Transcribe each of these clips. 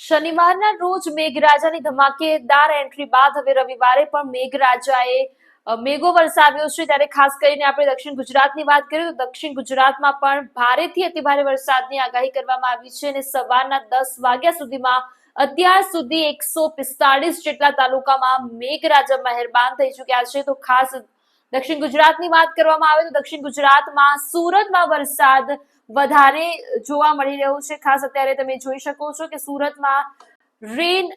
શનિવારના રોજ મેઘરાજાની ધમાકેદાર એન્ટ્રી બાદ હવે રવિવારે પણ મેઘરાજાએ મેઘો વરસાવ્યો છે. ત્યારે ખાસ કરીને આપણે દક્ષિણ ગુજરાતની વાત કરીએ તો દક્ષિણ ગુજરાતમાં પણ ભારેથી અતિભારે વરસાદની આગાહી કરવામાં આવી છે અને સવારના દસ વાગ્યા સુધીમાં અત્યાર સુધી એકસો પિસ્તાળીસ જેટલા તાલુકામાં મેઘરાજા મહેરબાન થઈ ચુક્યા છે. તો ખાસ દક્ષિણ ગુજરાતની વાત કરવામાં આવે તો દક્ષિણ ગુજરાતમાં સુરતમાં વરસાદ વધારે જોવા મળી રહ્યો છે. ખાસ અત્યારે તમે જોઈ શકો છો કે સુરતમાં રેન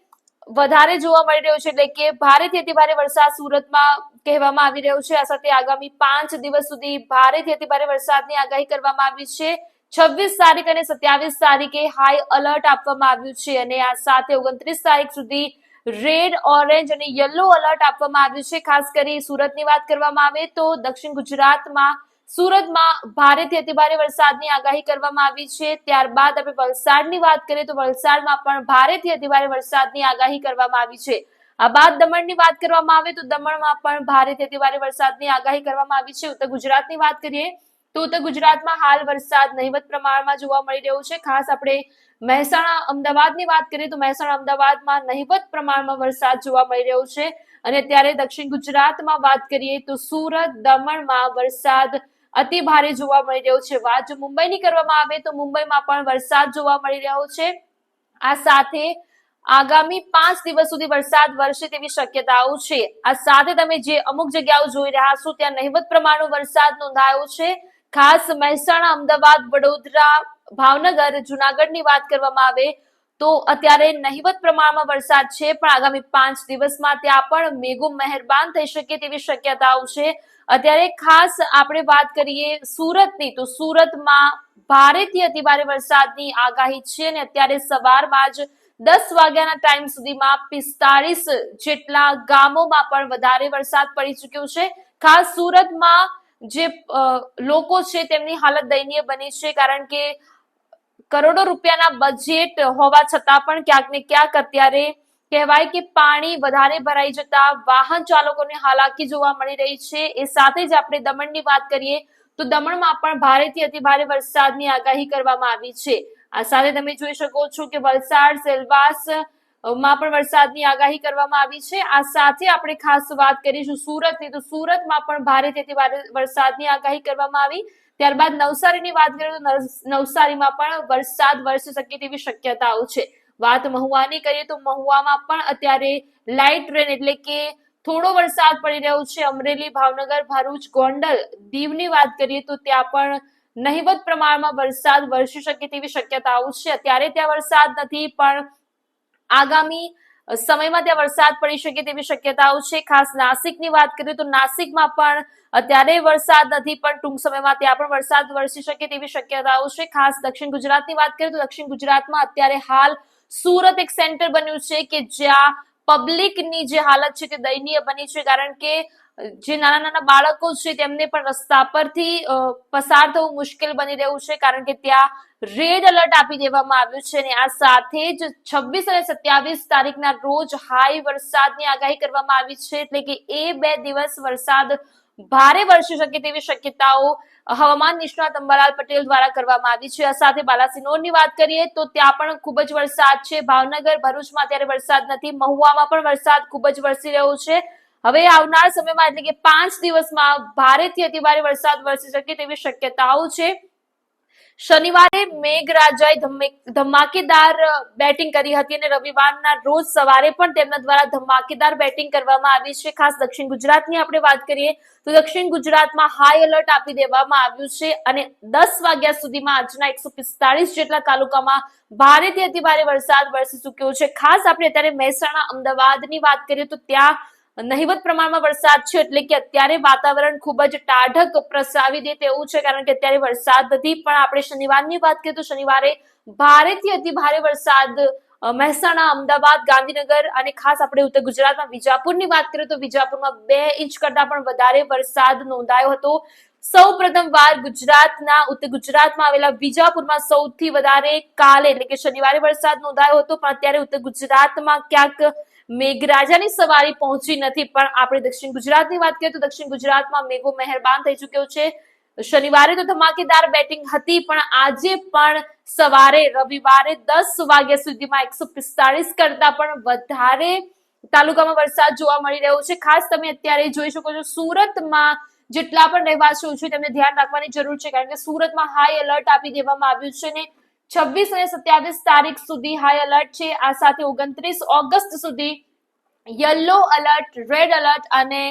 વધારે જોવા મળી રહ્યો છે એટલે કે ભારેથી અતિ ભારે વરસાદ સુરતમાં કહેવામાં આવી રહ્યો છે. આ સાથે આગામી પાંચ દિવસ સુધી ભારેથી અતિ ભારે વરસાદની આગાહી કરવામાં આવી છે. છવ્વીસ તારીખ અને સત્યાવીસ તારીખે હાઈ અલર્ટ આપવામાં આવ્યું છે અને આ સાથે ઓગણત્રીસ તારીખ સુધી રેડ, ઓરેન્જ અને યલો અલર્ટ આપવામાં આવ્યું છે. ખાસ કરી સુરતની વાત કરવામાં આવે તો દક્ષિણ ગુજરાતમાં, સુરતમાં ભારેથી અતિભારે વરસાદની આગાહી કરવામાં આવી છે. ત્યારબાદ આપણે વલસાડની વાત કરીએ તો વલસાડમાં પણ ભારેથી અતિભારે વરસાદની આગાહી કરવામાં આવી છે. આ બાદ દમણની વાત કરવામાં આવે તો દમણમાં પણ ભારેથી અતિભારે વરસાદની આગાહી કરવામાં આવી છે. ઉત્તર ગુજરાતની વાત કરીએ તો ઉત્તર ગુજરાતમાં હાલ વરસાદ નહીવત પ્રમાણમાં જોવા મળી રહ્યો છે. ખાસ આપણે મહેસાણા, અમદાવાદની વાત કરીએ તો મહેસાણા, અમદાવાદમાં નહીવત પ્રમાણમાં વરસાદ જોવા મળી રહ્યો છે. અને ત્યારે દક્ષિણ ગુજરાતમાં વાત કરીએ તો સુરત, દમણમાં વરસાદ અતિ ભારે જોવા મળી રહ્યો છે. વાત જો મુંબઈની કરવામાં આવે તો મુંબઈમાં પણ વરસાદ જોવા મળી રહ્યો છે. આ સાથે આગામી પાંચ દિવસ સુધી વરસાદ વરસે તેવી શક્યતાઓ છે. આ સાથે તમે જે અમુક જગ્યાઓ જોઈ રહ્યા છો ત્યાં નહિવત પ્રમાણનો વરસાદ નોંધાયો છે. ખાસ મહેસાણા, અમદાવાદ, વડોદરા, ભાવનગર, જુનાગઢની વાત કરવામાં આવે તો અત્યારે નહિવત પ્રમાણમાં વરસાદ છે, પણ આગામી પાંચ દિવસમાં ત્યાં પણ મેઘો મહેરબાન થઈ શકે તેવી શક્યતાઓ છે. અત્યારે ખાસ આપણે વાત કરીએ સુરતની, તો સુરતમાં ભારેથી અતિભારે વરસાદની આગાહી છે અને અત્યારે સવારમાં જ દસ વાગ્યાના ટાઈમ સુધીમાં પિસ્તાળીસ જેટલા ગામોમાં પણ વધારે વરસાદ પડી ચુક્યો છે. ખાસ સુરતમાં જે લોકો છે તેમની હાલત દયનીય બની છે કારણ કે કરોડો રૂપિયાના બજેટ હોવા છતાં પણ ક્યાંક ને ક્યાંક અત્યારે કહેવાય કે પાણી વધારે ભરાઈ જતા વાહન ચાલકોને હાલાકી જોવા મળી રહી છે. એ સાથે જ આપણે દમણની વાત કરીએ તો દમણમાં પણ ભારેથી અતિ ભારે વરસાદની આગાહી કરવામાં આવી છે. આ સાથે તમે જોઈ શકો છો કે વલસાડ, સેલવાસ માં પણ વરસાદની આગાહી કરવામાં આવી છે. આ સાથે આપણે ખાસ વાત કરીશું સુરતની. તો સુરતમાં પણ ભારે તેથી વરસાદની આગાહી કરવામાં આવી. ત્યારબાદ નવસારીની વાત કરીએ તો નવ- નવસારીમાં પણ વરસાદ વરસી શકે તેવી શક્યતાઓ છે. વાત મહુવાની કરીએ તો મહુવામાં પણ અત્યારે લાઇટ રેન એટલે કે થોડો વરસાદ પડી રહ્યો છે. અમરેલી, ભાવનગર, ભરૂચ, ગોંડલ, દીવની વાત કરીએ તો ત્યાં પણ નહિવત પ્રમાણમાં વરસાદ વરસી શકે તેવી શક્યતાઓ છે. અત્યારે ત્યાં વરસાદ નથી પણ આગામી સમયમાં ત્યાં વરસાદ પડી શકે તેવી શક્યતાઓ છે. ખાસ નાસિકની વાત કરીએ તો નાસિકમાં પણ અત્યારે વરસાદ નથી, પણ ટૂંક સમયમાં ત્યાં પણ વરસાદ વરસી શકે તેવી શક્યતાઓ છે. ખાસ દક્ષિણ ગુજરાતની વાત કરીએ તો દક્ષિણ ગુજરાતમાં અત્યારે હાલ સુરત એક સેન્ટર બન્યું છે કે જ્યાં પબ્લિકની જે હાલત છે તે દયનીય બની છે, કારણ કે જે નાના નાના બાળકો છે તેમને પણ રસ્તા પરથી પસાર થવું મુશ્કેલ બની રહ્યું છે કારણ કે ત્યાં રેડ એલર્ટ આપી દેવામાં આવ્યું છે અને આ સાથે જ છવ્વીસ અને સત્યાવીસ તારીખના રોજ હાઈ વરસાદની આગાહી કરવામાં આવી છે એટલે કે એ બે દિવસ વરસાદ ભારે વરસી શકે તેવી શક્યતાઓ હવામાન નિષ્ણાત અંબાલાલ પટેલ દ્વારા કરવામાં આવી છે. આ સાથે બાલાસિનોરની વાત કરીએ તો ત્યાં પણ ખૂબ જ વરસાદ છે. ભાવનગર, ભરૂચમાં અત્યારે વરસાદ નથી. મહુવામાં પણ વરસાદ ખૂબ જ વરસી રહ્યો છે. હવે આવનાર સમયમાં, એટલે કે પાંચ દિવસમાં, ભારેથી અતિભારે વરસાદ વરસી શકે તેવી શક્યતાઓ છે. શનિવારે મેઘરાજાએ ધમાકેદાર બેટિંગ કરી હતી અને રવિવારના રોજ સવારે પણ તેમના દ્વારા ધમાકેદાર બેટિંગ કરવામાં આવી છે. ખાસ દક્ષિણ ગુજરાતની આપણે વાત કરીએ, તો દક્ષિણ ગુજરાતમાં હાઈ એલર્ટ આપી દેવામાં આવ્યું છે અને દસ વાગ્યા સુધીમાં આજના એકસો પિસ્તાળીસ જેટલા તાલુકામાં ભારેથી અતિ ભારે વરસાદ વરસી ચૂક્યો છે. ખાસ આપણે અત્યારે મહેસાણા, અમદાવાદની વાત કરીએ તો ત્યાં નહિવત પ્રમાણમાં વરસાદ છે એટલે કે અત્યારે વાતાવરણ ખૂબ જ ટાઢક પ્રસાવી દે તેવું છે, કારણ કે અત્યારે વરસાદ નથી પણ આપણે શનિવારની વાત કરીએ તો શનિવારે ભારેથી અતિ ભારે વરસાદ મહેસાણા, અમદાવાદ, ગાંધીનગર અને ખાસ આપણે ઉત્તર ગુજરાતમાં વિજાપુરની વાત કરીએ તો વિજાપુરમાં બે ઇંચ કરતા પણ વધારે વરસાદ નોંધાયો હતો. સૌ વાર ગુજરાતના, ઉત્તર ગુજરાતમાં આવેલા વિજાપુરમાં સૌથી વધારે કાલે એટલે કે શનિવારે વરસાદ નોંધાયો હતો, પણ અત્યારે ઉત્તર ગુજરાતમાં ક્યાંક મેઘરાજાની સવારી પહોંચી નથી, પણ આપણે દક્ષિણ ગુજરાતની વાત કરીએ તો દક્ષિણ ગુજરાતમાં મેઘો મહેરબાન થઈ ચૂક્યો છે. શનિવારે તો ધમાકેદાર બેટિંગ હતી, પણ આજે પણ સવારે, રવિવારે દસ વાગ્યા સુધીમાં એકસો પિસ્તાળીસ કરતા પણ વધારે તાલુકામાં વરસાદ જોવા મળી રહ્યો છે. ખાસ તમે અત્યારે જોઈ શકો છો, સુરતમાં જેટલા પણ રહેવાસીઓ છે તેમને ધ્યાન રાખવાની જરૂર છે, કારણ કે સુરતમાં હાઈ એલર્ટ આપી દેવામાં આવ્યું છે ને છવ્વીસ અને સત્યાવીસ તારીખ સુધી હાઈ એલર્ટ છે. આ સાથે ઓગણત્રીસ ઓગસ્ટ સુધી યલો એલર્ટ રેડ એલર્ટ અને